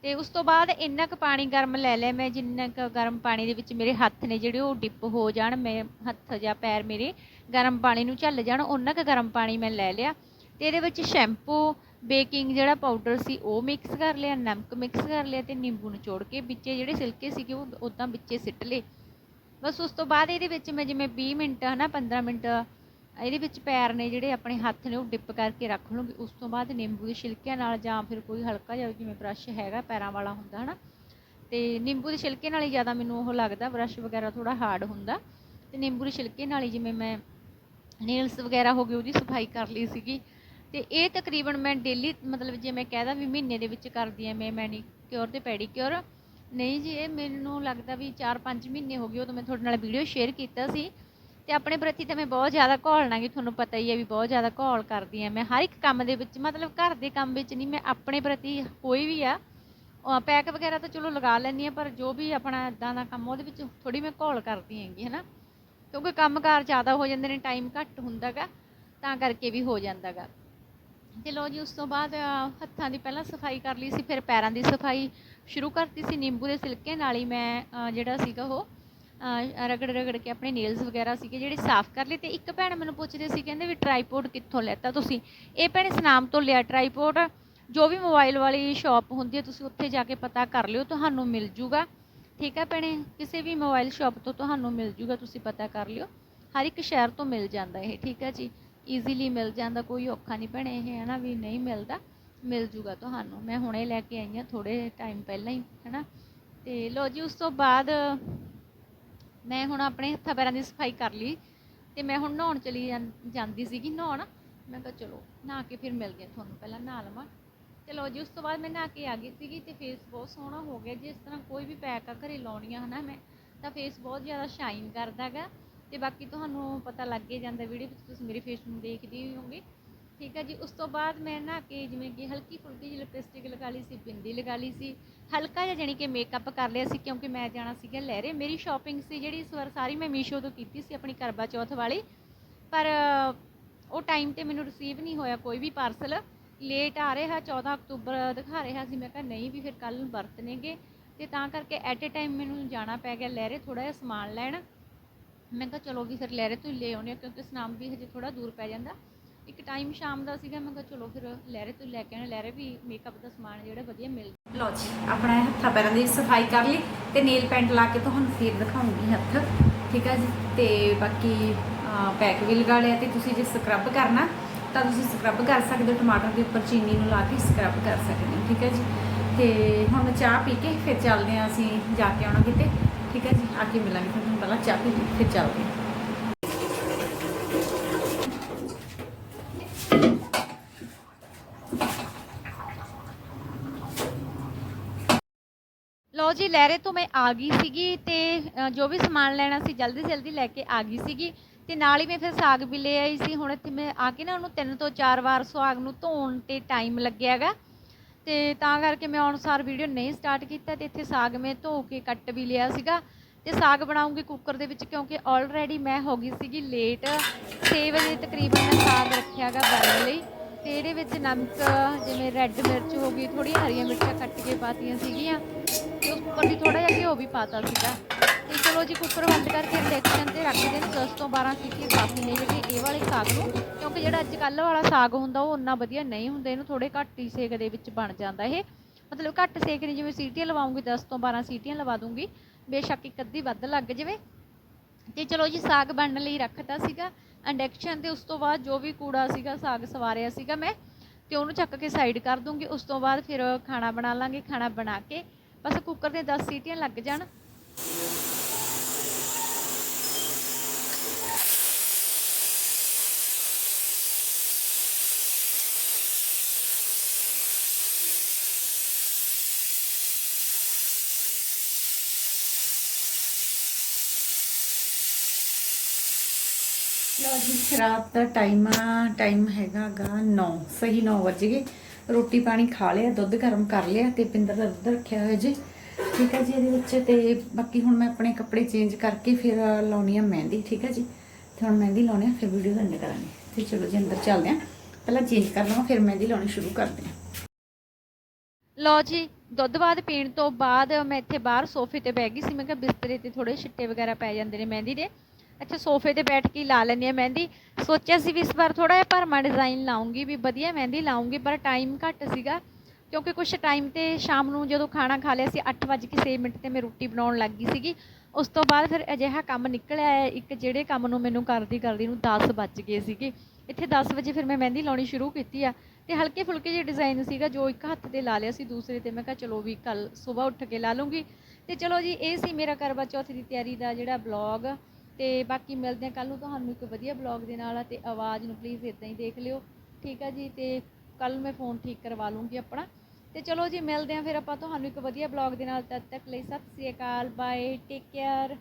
ਤੇ ਉਸ ਤੋਂ ਬਾਅਦ ਇੰਨਾ ਕੁ ਪਾਣੀ ਗਰਮ ਲੈ ਲਿਆ ਮੈਂ, ਜਿੰਨਾ ਕੁ ਗਰਮ ਪਾਣੀ ਦੇ ਵਿੱਚ ਮੇਰੇ ਹੱਥ ਨੇ ਜਿਹੜੇ ਉਹ ਡਿਪ ਹੋ ਜਾਣ, ਮੈਂ ਹੱਥ ਜਾਂ ਪੈਰ ਮੇਰੇ ਗਰਮ ਪਾਣੀ ਨੂੰ ਝੱਲ ਜਾਣ ਉਹਨਾਂ ਕੁ ਗਰਮ ਪਾਣੀ ਮੈਂ ਲੈ ਲਿਆ। ਤੇ ਇਹਦੇ ਵਿੱਚ ਸ਼ੈਂਪੂ, ਬੇਕਿੰਗ ਜਿਹੜਾ ਪਾਊਡਰ ਸੀ ਉਹ ਮਿਕਸ ਕਰ ਲਿਆ, ਨਮਕ ਮਿਕਸ ਕਰ ਲਿਆ ਤੇ ਨਿੰਬੂ ਨਿਚੋੜ ਕੇ ਵਿੱਚੇ ਜਿਹੜੇ ਸਿਲਕੇ ਸੀਗੇ ਉਹ ਉਦਾਂ ਵਿੱਚੇ ਸਿੱਟ ਲਏ। ਬਸ ਉਸ ਤੋਂ ਬਾਅਦ ਇਹਦੇ ਵਿੱਚ ਮੈਂ ਜਿਵੇਂ 20 ਮਿੰਟ ਹਨਾ 15 ਮਿੰਟ ਇਹਦੇ ਵਿੱਚ ਪੈਰ ਨੇ ਜਿਹੜੇ ਆਪਣੇ ਹੱਥ ਨੇ ਉਹ ਡਿਪ ਕਰਕੇ ਰੱਖ ਲੂੰਗੀ ਉਸ ਤੋਂ ਬਾਅਦ ਨਿੰਬੂ ਦੇ ਛਿਲਕਿਆਂ ਨਾਲ ਜਾਂ ਫਿਰ ਕੋਈ ਹਲਕਾ ਜਿਹਾ ਜਿਵੇਂ ਬ੍ਰਸ਼ ਹੈਗਾ ਪੈਰਾਂ ਵਾਲਾ ਹੁੰਦਾ, ਹਨਾ? ਤੇ ਨਿੰਬੂ ਦੇ ਛਿਲਕੇ ਨਾਲ ਹੀ ਜ਼ਿਆਦਾ ਮੈਨੂੰ ਉਹ ਲੱਗਦਾ, ਬ੍ਰਸ਼ ਵਗੈਰਾ ਥੋੜਾ ਹਾਰਡ ਹੁੰਦਾ। ਤੇ ਨਿੰਬੂ ਦੇ ਛਿਲਕੇ ਨਾਲ ਹੀ ਜਿਵੇਂ ਮੈਂ ਨੇਲਸ ਵਗੈਰਾ ਹੋ ਗਏ, ਉਹਦੀ ਸਫ਼ਾਈ ਕਰ ਲਈ ਸੀਗੀ। ਤੇ ਇਹ ਤਕਰੀਬਨ ਮੈਂ ਡੇਲੀ, ਮਤਲਬ ਜੇ ਮੈਂ ਕਹਿਦਾ ਵੀ ਮਹੀਨੇ ਦੇ ਵਿੱਚ ਕਰਦੀ ਆ ਮੈਂ ਮੈਨੀਕਿਉਰ ਤੇ ਪੈਡੀਕਿਉਰ ਨਹੀਂ ਜੀ, ਇਹ ਮੈਨੂੰ ਲੱਗਦਾ ਵੀ 4-5 ਮਹੀਨੇ ਹੋ ਗਏ, ਉਦੋਂ ਮੈਂ ਤੁਹਾਡੇ ਨਾਲ ਵੀਡੀਓ ਸ਼ੇਅਰ ਕੀਤਾ ਸੀ। ਤੇ ਆਪਣੇ ਪ੍ਰਤੀ ਤਾਂ ਮੈਂ ਬਹੁਤ ਜ਼ਿਆਦਾ ਘੋਲਣਾ ਗੀ ਤੁਹਾਨੂੰ ਪਤਾ ਹੀ ਹੈ ਵੀ ਬਹੁਤ ਜ਼ਿਆਦਾ ਘੋਲ ਕਰਦੀ ਆ ਮੈਂ। ਹਰ ਇੱਕ ਕੰਮ ਦੇ ਵਿੱਚ, ਮਤਲਬ ਘਰ ਦੇ ਕੰਮ ਵਿੱਚ ਨਹੀਂ, ਮੈਂ ਆਪਣੇ ਪ੍ਰਤੀ ਕੋਈ ਵੀ ਆ ਪੈਕ ਵਗੈਰਾ ਤਾਂ ਚਲੋ ਲਗਾ ਲੈਂਦੀ ਆ ਪਰ ਜੋ ਵੀ ਆਪਣਾ ਇਦਾਂ ਦਾ ਕੰਮ ਉਹਦੇ ਵਿੱਚ ਥੋੜੀ ਮੈਂ ਘੋਲ ਕਰਦੀ ਹੈਗੀ, ਹਨਾ। ਕਿਉਂਕਿ ਕੰਮਕਾਰ ਜ਼ਿਆਦਾ ਹੋ ਜਾਂਦੇ ਨੇ, ਟਾਈਮ ਘੱਟ ਹੁੰਦਾਗਾ ਤਾਂ ਕਰਕੇ ਵੀ ਹੋ ਜਾਂਦਾਗਾ ਤੇ ਲੋ ਜੀ, ਉਸ ਤੋਂ ਬਾਅਦ ਹੱਥਾਂ ਦੀ ਪਹਿਲਾਂ ਸਫ਼ਾਈ ਕਰ ਲਈ ਸੀ, ਫਿਰ ਪੈਰਾਂ ਦੀ ਸਫ਼ਾਈ ਸ਼ੁਰੂ ਕਰਤੀ ਸੀ। ਨਿੰਬੂ ਦੇ ਸਿਲਕੇ ਨਾਲ ਹੀ ਮੈਂ ਜਿਹੜਾ ਸੀਗਾ ਉਹ ਰਗੜ ਰਗੜ ਕੇ ਆਪਣੇ ਨੇਲਸ ਵਗੈਰਾ ਸੀਗੇ ਜਿਹੜੇ ਸਾਫ਼ ਕਰ ਲਏ ਤੇ ਇੱਕ ਭੈਣ ਮੈਨੂੰ ਪੁੱਛਦੇ ਸੀ, ਕਹਿੰਦੇ ਵੀ ਟ੍ਰਾਈਪੋਡ ਕਿੱਥੋਂ ਲੈਤਾ ਤੁਸੀਂ? ਇਹ ਭੈਣ ਸਨਾਮ ਤੋਂ ਲਿਆ ਟ੍ਰਾਈਪੋਡ ਜੋ ਵੀ ਮੋਬਾਈਲ ਵਾਲੀ ਸ਼ਾਪ ਹੁੰਦੀ ਹੈ, ਤੁਸੀਂ ਉੱਥੇ ਜਾ ਕੇ ਪਤਾ ਕਰ ਲਿਓ, ਤੁਹਾਨੂੰ ਮਿਲ ਜੂਗਾ। ਠੀਕ ਹੈ ਭੈਣੇ, ਕਿਸੇ ਵੀ ਮੋਬਾਈਲ ਸ਼ਾਪ ਤੋਂ ਤੁਹਾਨੂੰ ਮਿਲ ਜੂਗਾ, ਤੁਸੀਂ ਪਤਾ ਕਰ ਲਿਓ। ਹਰ ਇੱਕ ਸ਼ਹਿਰ ਤੋਂ ਮਿਲ ਜਾਂਦਾ ਇਹ, ਠੀਕ ਹੈ ਜੀ? ਈਜ਼ੀਲੀ ਮਿਲ ਜਾਂਦਾ, ਕੋਈ ਔਖਾ ਨਹੀਂ ਭੈਣੇ ਇਹ, ਹੈ ਨਾ? ਵੀ ਨਹੀਂ ਮਿਲਦਾ, ਮਿਲ ਜੂਗਾ ਤੁਹਾਨੂੰ। ਮੈਂ ਹੁਣੇ ਲੈ ਕੇ ਆਈ ਹਾਂ ਥੋੜੇ ਟਾਈਮ ਪਹਿਲਾਂ ਹੀ, ਹੈ ਨਾ? ਤੇ ਲੋ ਜੀ, ਉਸ ਤੋਂ ਬਾਅਦ ਮੈਂ ਹੁਣ ਆਪਣੇ ਹੱਥਾਂ ਪੈਰਾਂ ਦੀ ਸਫ਼ਾਈ ਕਰ ਲਈ ਤੇ ਮੈਂ ਹੁਣ ਨਹਾਉਣ ਚਲੀ ਜਾਂ- ਜਾਂਦੀ ਸੀਗੀ ਨਹਾਉਣ। ਮੈਂ ਕਿਹਾ ਚਲੋ ਨਹਾ ਕੇ ਫਿਰ ਮਿਲਦੇ ਹਾਂ ਤੁਹਾਨੂੰ ਪਹਿਲਾਂ ਨਹਾ ਲਵਾਂ। ਚਲੋ ਜੀ, ਉਸ ਤੋਂ ਬਾਅਦ ਮੈਂ ਨਹਾ ਕੇ ਆ ਗਈ ਸੀਗੀ ਤੇ ਫੇਸ ਬਹੁਤ ਸੋਹਣਾ ਹੋ ਗਿਆ। ਜਿਸ ਤਰ੍ਹਾਂ ਕੋਈ ਵੀ ਪੈਕ ਆ ਘਰੇ ਲਾਉਣੀ ਆ ਹਨਾ ਮੈਂ, ਤਾਂ ਫੇਸ ਬਹੁਤ ਜ਼ਿਆਦਾ ਸ਼ਾਈਨ ਕਰਦਾਗਾ ਤੇ ਬਾਕੀ ਤੁਹਾਨੂੰ ਪਤਾ ਲੱਗ ਹੀ ਜਾਂਦਾ ਵੀਡੀਓ ਵਿੱਚ, ਤੁਸੀਂ ਮੇਰੇ ਫੇਸ ਨੂੰ ਦੇਖਦੇ ਹੀ ਹੋਵੋਗੇ। ਠੀਕ ਹੈ ਜੀ, ਉਸ ਤੋਂ ਬਾਅਦ ਮੈਂ ਨਾ ਕਿ ਜਿਵੇਂ ਕਿ ਹਲਕੀ ਫੁਲਕੀ ਜਿਹੀ ਲਿਪਸਟਿਕ ਲਗਾ ਲਈ ਸੀ, ਬਿੰਦੀ ਲਗਾ ਲਈ ਸੀ, ਹਲਕਾ ਜਿਹਾ ਜਾਣੀ ਕਿ ਮੇਕਅਪ ਕਰ ਲਿਆ ਸੀ ਕਿਉਂਕਿ ਮੈਂ ਜਾਣਾ ਸੀਗਾ ਲਹਿਰੇ। ਮੇਰੀ ਸ਼ਾਪਿੰਗ ਸੀ ਜਿਹੜੀ ਇਸ ਵਾਰ ਸਾਰੀ ਮੈਂ ਮੀਸ਼ੋ ਤੋਂ ਕੀਤੀ ਸੀ ਆਪਣੀ ਕਰਵਾ ਚੌਥ ਵਾਲੀ। ਪਰ ਉਹ ਟਾਈਮ ਤੇ ਮੈਨੂੰ ਰਿਸੀਵ ਨਹੀਂ ਹੋਇਆ ਕੋਈ ਵੀ ਪਾਰਸਲ ਲੇਟ ਆ ਰਿਹਾ 14 ਅਕਤੂਬਰ ਦਿਖਾ ਰਿਹਾ ਸੀ। ਮੈਂ ਕਿਹਾ ਨਹੀਂ ਵੀ ਫਿਰ ਕੱਲ ਨੂੰ ਵਰਤਣੇਗੇ। ਤੇ ਤਾਂ ਕਰਕੇ ਐਟ ਏ ਟਾਈਮ ਮੈਨੂੰ ਜਾਣਾ ਪੈ ਗਿਆ ਲਹਿਰੇ ਥੋੜਾ ਜਿਹਾ ਸਮਾਨ ਲੈਣ। ਮੈਂ ਕਿਹਾ ਚਲੋ ਵੀ ਫਿਰ ਲਹਿਰੇ ਤੋਂ ਹੀ ਲੈ ਆਉਂਦੇ ਹਾਂ, ਕਿਉਂਕਿ ਸਨਾਮ ਵੀ ਹਜੇ ਥੋੜਾ ਦੂਰ ਪੈ ਜਾਂਦਾ। ਇੱਕ ਟਾਈਮ ਸ਼ਾਮ ਦਾ ਸੀਗਾ, ਮੈਂ ਕਿਹਾ ਚਲੋ ਫਿਰ ਲਹਿਰੇ ਤੋਂ ਲੈ ਕੇ ਆਣਾ ਲਹਿਰੇ ਵੀ ਮੇਕਅਪ ਦਾ ਸਮਾਨ ਜਿਹੜਾ ਵਧੀਆ ਮਿਲ ਲਓ ਜੀ, ਆਪਣਾ ਇਹ ਹੱਥਾਂ ਪੈਰਾਂ ਦੀ ਸਫ਼ਾਈ ਕਰ ਲਈ ਤੇ ਨੇਲ ਪੈਂਟ ਲਾ ਕੇ ਤੁਹਾਨੂੰ ਫੇਰ ਦਿਖਾਉਂਗੀ ਹੱਥ, ਠੀਕ ਹੈ ਜੀ? ਤੇ ਬਾਕੀ ਪੈਕ ਵੀ ਲਗਾ ਲਿਆ ਤੇ ਤੁਸੀਂ ਜੇ ਸਕਰਬ ਕਰਨਾ, ਤਾਂ ਤੁਸੀਂ ਸਕਰਬ ਕਰ ਸਕਦੇ ਹੋ, ਟਮਾਟਰ ਦੇ ਉੱਪਰ ਚੀਨੀ ਨੂੰ ਲਾ ਕੇ ਸਕਰਬ ਕਰ ਸਕਦੇ ਹੋ, ਠੀਕ ਹੈ ਜੀ? ਤੇ ਹੁਣ ਚਾਹ ਪੀ ਕੇ ਫਿਰ ਚੱਲਦੇ ਹਾਂ ਅਸੀਂ, ਜਾ ਕੇ ਆਉਣਾ ਕਿਤੇ, ਠੀਕ ਹੈ ਜੀ? ਆ ਕੇ ਮਿਲਾਂਗੇ ਤੁਹਾਨੂੰ, ਪਹਿਲਾਂ ਚਾਹ ਪੀ ਲਈ ਫਿਰ ਚੱਲਦੇ ਹਾਂ ਲਓ ਜੀ ਲਹਿਰੇ ਤੋਂ ਮੈਂ ਆ ਗਈ ਸੀਗੀ ਤੇ ਅ, ਜੋ ਵੀ ਸਮਾਨ ਲੈਣਾ ਸੀ ਜਲਦੀ ਜਲਦੀ ਲੈ ਕੇ ਆ ਗਈ ਸੀਗੀ ਤੇ ਨਾਲ ਹੀ ਮੈਂ ਫਿਰ ਸਾਗ ਵੀ ਲੈ ਆਈ ਸੀ। ਹੁਣ ਇੱਥੇ ਮੈਂ ਆ ਕੇ ਨਾ ਉਹਨੂੰ ਤਿੰਨ ਤੋਂ ਚਾਰ ਵਾਰ ਸੁਹਾਗ ਨੂੰ ਧੋਣ ਤੇ ਟਾਈਮ ਲੱਗਿਆਗਾ ਤੇ ਤਾਂ ਕਰਕੇ ਮੈਂ ਅਨੁਸਾਰ ਵੀਡੀਓ ਨਹੀਂ ਸਟਾਰਟ ਕੀਤਾ ਤੇ ਇੱਥੇ ਸਾਗ ਮੈਂ ਧੋ ਕੇ ਕੱਟ ਵੀ ਲਿਆ ਸੀਗਾ। ਤੇ ਸਾਗ ਬਣਾਉਂਗੀ ਕੁੱਕਰ ਦੇ ਵਿੱਚ ਕਿਉਂਕਿ ਆਲਰੇਡੀ ਮੈਂ ਹੋ ਗਈ ਸੀਗੀ ਲੇਟ 6 ਵਜੇ ਤਕਰੀਬਨ ਮੈਂ ਸਾਗ ਰੱਖਿਆਗਾ ਬਣਨ ਲਈ। ਤੇ ਇਹਦੇ ਵਿੱਚ ਨਮਕ ਜਿਵੇਂ ਰੈੱਡ ਮਿਰਚ ਹੋ ਗਈ ਥੋੜ੍ਹੀਆਂ ਹਰੀਆਂ ਮਿਰਚਾਂ ਕੱਟ ਕੇ ਪਾਤੀਆਂ ਸੀਗੀਆਂ। ਤੇ ਉਸ ਉੱਪਰ ਦੀ ਥੋੜਾ ਜਿਹਾ ਘਿਓ ਵੀ ਪਾਤਾ ਸੀਗਾ। ਤੇ ਚਲੋ ਜੀ ਕੁੱਕਰ ਬੰਦ ਕਰਕੇ ਇੰਡਕਸ਼ਨ ਤੇ ਰੱਖ ਦੇਣ 10 ਤੋਂ 12 ਸੀਟੀਆਂ ਕਾਫੀ ਨੇ ਜਿਹੜੇ ਇਹ ਵਾਲੇ ਸਾਗ ਨੂੰ, ਕਿਉਂਕਿ ਜਿਹੜਾ ਅੱਜ ਕੱਲ੍ਹ ਵਾਲਾ ਸਾਗ ਹੁੰਦਾ ਉਹ ਉਨਾ ਵਧੀਆ ਨਹੀਂ ਹੁੰਦਾ, ਇਹਨੂੰ ਥੋੜੇ ਘੱਟ ਹੀ ਸੇਕ ਦੇ ਵਿੱਚ ਬਣ ਜਾਂਦਾ ਇਹ। ਮਤਲਬ ਘੱਟ ਸੇਕ ਨਹੀਂ, ਜਿਵੇਂ ਸੀਟੀਆਂ ਲਵਾਉਂਗੀ 10 ਤੋਂ 12 ਸੀਟੀਆਂ ਲਵਾ ਦੂੰਗੀ, ਬੇਸ਼ੱਕ ਇੱਕ ਅੱਧੀ ਵੱਧ ਲੱਗ ਜਾਵੇ। ਤੇ ਚਲੋ ਜੀ, ਸਾਗ ਬਣਨ ਲਈ ਰੱਖਤਾ ਸੀਗਾ। ਇੰਡਕਸ਼ਨ ਤੇ ਉਸ ਤੋਂ ਬਾਅਦ ਜੋ ਵੀ ਕੂੜਾ ਸੀਗਾ, ਸਾਗ ਸਵਾਰਿਆ ਸੀਗਾ ਮੈਂ, ਤੇ ਉਹਨੂੰ ਚੱਕ ਕੇ ਸਾਈਡ ਕਰ ਦੂੰਗੀ। ਉਸ ਤੋਂ ਬਾਅਦ ਫਿਰ ਖਾਣਾ ਬਣਾ ਲਾਂਗੇ, ਖਾਣਾ ਬਣਾ ਕੇ ਬਸ ਕੁੱਕਰ ਦੇ 10 ਸੀਟੀਆਂ ਲੱਗ ਜਾਣ। ਲਓ ਜੀ ਰਾਤ ਦਾ ਟਾਈਮ ਆ, ਟਾਈਮ ਹੈਗਾਗਾ 9 ਸਹੀ 9 ਵਜ ਗਏ। ਰੋਟੀ ਪਾਣੀ ਖਾ ਲਿਆ, ਦੁੱਧ ਗਰਮ ਕਰ ਲਿਆ ਤੇ ਪਿੰਦਰ ਦਾ ਦੁੱਧ ਰੱਖਿਆ ਹੋਇਆ ਜੀ। ਠੀਕ ਹੈ ਜੀ, ਇਹਦੇ ਵਿੱਚ ਤੇ ਬਾਕੀ ਹੁਣ ਮੈਂ ਆਪਣੇ ਕੱਪੜੇ ਚੇਂਜ ਕਰਕੇ ਫਿਰ ਲਾਉਣੀ ਆ ਮਹਿੰਦੀ, ਠੀਕ ਹੈ ਜੀ। ਤੇ ਹੁਣ ਮਹਿੰਦੀ ਲਾਉਣੀ ਆ, ਫਿਰ ਵੀਡੀਓ ਦਾ ਐਂਡ ਕਰਾਂਗੇ। ਤੇ ਚਲੋ ਜੀ, ਅੰਦਰ ਚੱਲਦੇ ਆ। ਪਹਿਲਾਂ ਚੇਂਜ ਕਰ ਲਵਾਂ, ਫਿਰ ਮਹਿੰਦੀ ਲਾਉਣੀ ਸ਼ੁਰੂ ਕਰਦੇ ਆ। ਲਓ ਜੀ, ਦੁੱਧ ਬਾਅਦ ਪੀਣ ਤੋਂ ਬਾਅਦ ਮੈਂ ਇੱਥੇ ਬਾਹਰ ਸੋਫੇ ਤੇ ਬਹਿ ਗਈ ਸੀ। ਮੈਂ ਕਿਹਾ ਬਿਸਤਰੇ ਤੇ ਥੋੜੇ ਛਿੱਟੇ ਵਗੈਰਾ ਪੈ ਜਾਂਦੇ ਨੇ ਮਹਿੰਦੀ ਦੇ। ਇੱਥੇ ਸੋਫੇ ਤੇ ਬੈਠ ਕੇ ਹੀ ਲਾ ਲੈਂਦੀ ਹਾਂ ਮਹਿੰਦੀ। ਸੋਚਿਆ ਸੀ ਵੀ ਇਸ ਵਾਰ ਥੋੜਾ ਜਿਹਾ ਭਰਮਾ ਡਿਜ਼ਾਈਨ ਲਾਉਂਗੀ ਵੀ ਵਧੀਆ ਮਹਿੰਦੀ ਲਾਉਂਗੀ, ਪਰ ਟਾਈਮ ਘੱਟ ਸੀਗਾ। ਕਿਉਂਕਿ ਕੁਛ ਟਾਈਮ ਤੇ ਸ਼ਾਮ ਨੂੰ ਜਦੋਂ ਖਾਣਾ ਖਾ ਲਿਆ ਸੀ 8:06 ਮਿੰਟ ਤੇ ਮੈਂ ਰੋਟੀ ਬਣਾਉਣ ਲੱਗ ਗਈ ਸੀਗੀ। ਉਸ ਤੋਂ ਬਾਅਦ ਫਿਰ ਅਜਿਹਾ ਕੰਮ ਨਿਕਲਿਆ ਹੈ, ਇੱਕ ਜਿਹੜੇ ਕੰਮ ਨੂੰ ਮੈਨੂੰ ਕਰਦੀ ਕਰਦੀ ਨੂੰ 10 ਵੱਜ ਗਏ ਸੀਗੇ। ਇੱਥੇ 10 ਵਜੇ ਫਿਰ ਮੈਂ ਮਹਿੰਦੀ ਲਾਉਣੀ ਸ਼ੁਰੂ ਕੀਤੀ ਆ ਤੇ ਹਲਕੇ ਫੁਲਕੇ ਜਿਹੇ ਡਿਜ਼ਾਈਨ ਸੀਗਾ, ਜੋ ਇੱਕ ਹੱਥ ਤੇ ਲਾ ਲਿਆ ਸੀ, ਦੂਸਰੇ ਤੇ ਮੈਂ ਕਿਹਾ ਚਲੋ ਵੀ ਕੱਲ ਸਵੇਰ ਉੱਠ ਕੇ ਲਾ ਲੂੰਗੀ। ਤੇ ਚਲੋ ਜੀ, ਇਹ ਸੀ ਮੇਰਾ ਕਰਵਾ ਚੌਥ ਦੀ ਤਿਆਰੀ ਦਾ ਜਿਹੜਾ ਬਲੌਗ ਤੇ ਬਾਕੀ ਮਿਲਦੇ ਹਾਂ ਕੱਲ ਨੂੰ ਤੁਹਾਨੂੰ ਇੱਕ ਵਧੀਆ ਬਲੌਗ ਦੇ ਨਾਲ ਤੇ ਆਵਾਜ਼ ਨੂੰ ਪਲੀਜ਼ ਇਦਾਂ ਹੀ ਦੇਖ ਲਿਓ, ਠੀਕ ਆ ਜੀ? ਤੇ ਕੱਲ ਮੈਂ ਫੋਨ ਠੀਕ ਕਰਵਾ ਲੂੰਗੀ ਆਪਣਾ। ਤੇ ਚਲੋ ਜੀ, ਮਿਲਦੇ ਹਾਂ ਫਿਰ ਆਪਾਂ ਤੁਹਾਨੂੰ ਇੱਕ ਵਧੀਆ ਬਲੌਗ ਦੇ ਨਾਲ, ਤਦ ਤੱਕ ਲਈ ਸਤਿ ਸ੍ਰੀ ਅਕਾਲ ਬਾਏ ਟੇਕ ਕੇਅਰ